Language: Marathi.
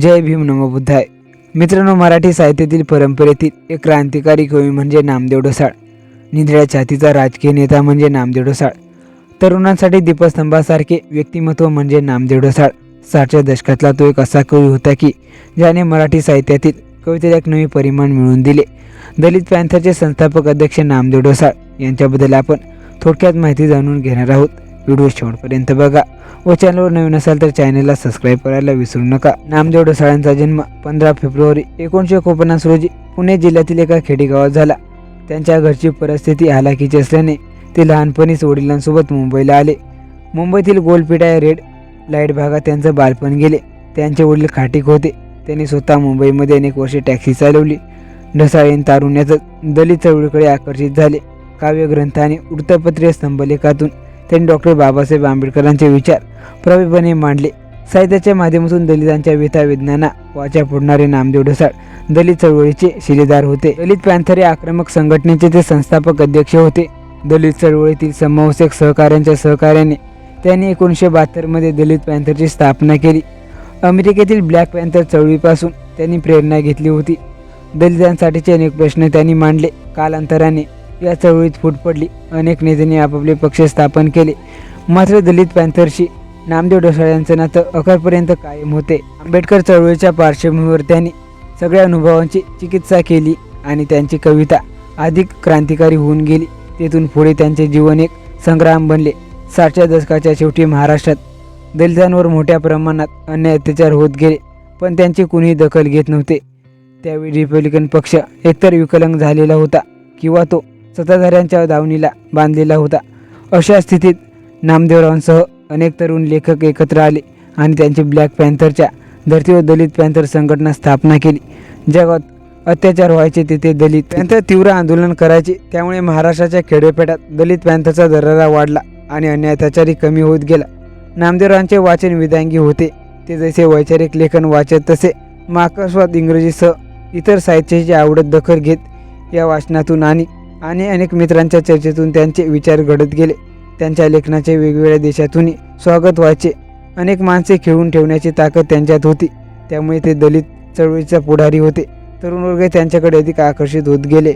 जय भीम नमो बुद्धाय. मित्रांनो मराठी साहित्यातील परंपरेतील एक क्रांतिकारी कवी म्हणजे नामदेव ढसाळ. निधड्या छातीचा राजकीय नेता म्हणजे नामदेव ढसाळ. तरुणांसाठी दीपस्तंभासारखे व्यक्तिमत्व म्हणजे नामदेव ढसाळ. साठच्या दशकातला तो एक असा कवी होता की ज्याने मराठी साहित्यातील कवितेला एक नवी परिमाण मिळवून दिले. दलित पॅन्थरचे संस्थापक अध्यक्ष नामदेव ढसाळ यांच्याबद्दल आपण थोडक्यात माहिती जाणून घेणार आहोत. व्हिडिओ शेवटपर्यंत बघा. व चॅनलवर नवीन असाल तर चॅनलला सबस्क्राईब करायला विसरू नका. नामदेव ढसाळांचा जन्म पंधरा फेब्रुवारी एकोणीसशे एकोणपन्नास रोजी पुणे जिल्ह्यातील एका खेडेगावात झाला. त्यांच्या घरची परिस्थिती हालाकीची असल्याने ते लहानपणीच वडिलांसोबत मुंबईला आले. मुंबईतील गोलपेटा या रेड लाइट भागात त्यांचं बालपण गेले. त्यांचे वडील खाटीक होते. त्यांनी स्वतः मुंबईमध्ये अनेक वर्षे टॅक्सी चालवली. ढसाळीन तारुण्याचं दलित चळवळीकडे आकर्षित झाले. काव्यग्रंथ आणि वृत्तपत्रीय स्तंभलेखातून त्यांनी डॉक्टर बाबासाहेब आंबेडकरांचे विचार प्रवीपणे मांडले. साहित्याच्या माध्यमातून दलितांच्या व्यथा वेदनांना वाचा फोडणारे नामदेव ढसाळ दलित चळवळीचे शिलेदार होते. दलित पॅन्थर या आक्रमक संघटनेचे ते संस्थापक अध्यक्ष होते. दलित चळवळीतील समवसेक सहकाऱ्यांच्या सहकार्याने त्यांनी एकोणीसशे बहात्तरमध्ये दलित पॅन्थरची स्थापना केली. अमेरिकेतील ब्लॅक पॅन्थर चळवळीपासून त्यांनी प्रेरणा घेतली होती. दलितांसाठीचे अनेक प्रश्न त्यांनी मांडले. कालांतराने या चळवळीत फूट पडली. अनेक नेत्यांनी आपापले पक्ष स्थापन केले. मात्र दलित पॅन्थरशी नामदेव ढोसाळ यांचं नातं अखेरपर्यंत कायम होते. आंबेडकर चळवळीच्या पार्श्वभूमीवर त्यांनी सगळ्या अनुभवांची चिकित्सा केली आणि त्यांची कविता अधिक क्रांतिकारी होऊन गेली. तेथून पुढे त्यांचे जीवन एक संग्राम बनले. साठच्या दशकाच्या शेवटी महाराष्ट्रात दलितांवर मोठ्या प्रमाणात अन्याय अत्याचार होत गेले पण त्यांची कुणीही दखल घेत नव्हते. त्यावेळी रिपब्लिकन पक्ष एकतर विकलंग झालेला होता किंवा तो सत्ताधाऱ्यांच्या दावणीला बांधलेला होता. अशा स्थितीत नामदेवरावांसह अनेक तरुण लेखक एकत्र आले आणि त्यांची ब्लॅक पॅन्थरच्या धर्तीवर दलित पॅन्थर संघटना स्थापना केली. जगात अत्याचार व्हायचे तेथे दलित पॅन्थर तीव्र आंदोलन करायचे त्यामुळे महाराष्ट्राच्या खेडेपेटात दलित पॅन्थरचा दरारा वाढला आणि अन्याय कमी होत गेला. नामदेवरावांचे वाचन विदांगी होते. ते जसे वैचारिक लेखन वाचत तसे मार्क्सवाद इंग्रजीसह इतर साहित्याची आवडत दखल घेत या वाचनातून आणि आणि अनेक मित्रांच्या चर्चेतून त्यांचे विचार घडत गेले. त्यांच्या लेखनाचे वेगवेगळ्या देशातूनही स्वागत व्हायचे. अनेक माणसे खेळून ठेवण्याची ताकद त्यांच्यात होती. त्यामुळे ते दलित चळवळीचा पुढारी होते. तरुण वर्ग त्यांच्याकडे अधिक आकर्षित होत गेले.